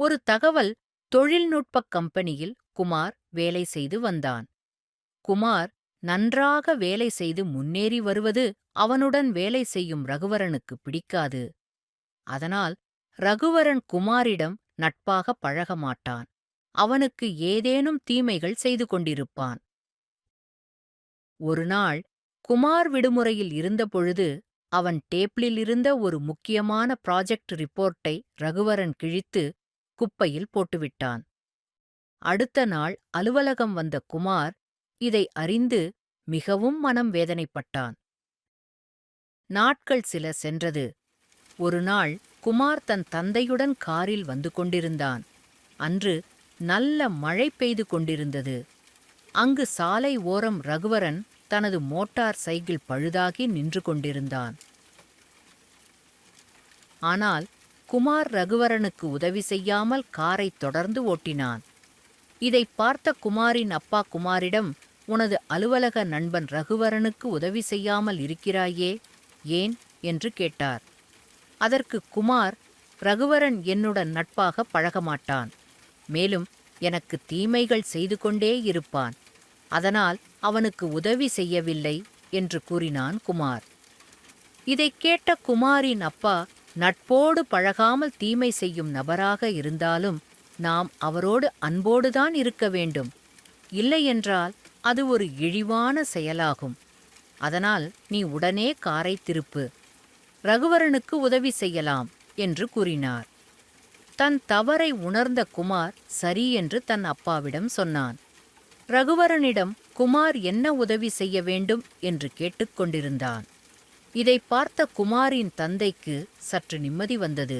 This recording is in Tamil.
ஒரு தகவல் தொழில்நுட்பக் கம்பெனியில் குமார் வேலை செய்து வந்தான். குமார் நன்றாக வேலை செய்து முன்னேறி வருவது அவனுடன் வேலை செய்யும் ரகுவரனுக்கு பிடிக்காது. அதனால் ரகுவரன் குமாரிடம் நட்பாக பழக மாட்டான். அவனுக்கு ஏதேனும் தீமைகள் செய்து கொண்டிருப்பான். ஒருநாள் குமார் விடுமுறையில் இருந்தபொழுது அவன் டேப்ளில் இருந்த ஒரு முக்கியமான ப்ராஜெக்ட் ரிப்போர்ட்டை ரகுவரன் கிழித்து குப்பையில் போட்டுவிட்டான். அடுத்த நாள் அலுவலகம் வந்த குமார் இதை அறிந்து மிகவும் மனம் வேதனைப்பட்டான். நாட்கள் சில சென்றது. ஒருநாள் குமார் தன் தந்தையுடன் காரில் வந்து கொண்டிருந்தான். அன்று நல்ல மழை பெய்து கொண்டிருந்தது. அங்கு சாலை ஓரம் ரகுவரன் தனது மோட்டார் சைக்கிள் பழுதாகி நின்று கொண்டிருந்தான். ஆனால் குமார் ரகுவரனுக்கு உதவி செய்யாமல் காரை தொடர்ந்து ஓட்டினான். இதை பார்த்த குமாரின் அப்பா குமாரிடம் உனது அலுவலக நண்பன் ரகுவரனுக்கு உதவி செய்யாமல் இருக்கிறாயே ஏன்? என்று கேட்டார். அதற்கு குமார் ரகுவரன் என்னுடன் நட்பாக பழகமாட்டான். மேலும் எனக்கு தீமைகள் செய்து கொண்டே இருப்பான். அதனால் அவனுக்கு உதவி செய்யவில்லை என்று கூறினான் குமார். இதைக் கேட்ட குமாரின் அப்பா நட்போடு பழகாமல் தீமை செய்யும் நபராக இருந்தாலும் நாம் அவரோடு அன்போடுதான் இருக்க வேண்டும். இல்லையென்றால் அது ஒரு இழிவான செயலாகும். அதனால் நீ உடனே காரை திருப்பு. ரகுவரனுக்கு உதவி செய்யலாம் என்று கூறினார். தன் தவறை உணர்ந்த குமார் சரி என்று தன் அப்பாவிடம் சொன்னான். ரகுவரனிடம் குமார் என்ன உதவி செய்ய வேண்டும் என்று கேட்டுக்கொண்டிருந்தான் இதை பார்த்த குமாரின் தந்தைக்கு சற்று நிம்மதி வந்தது.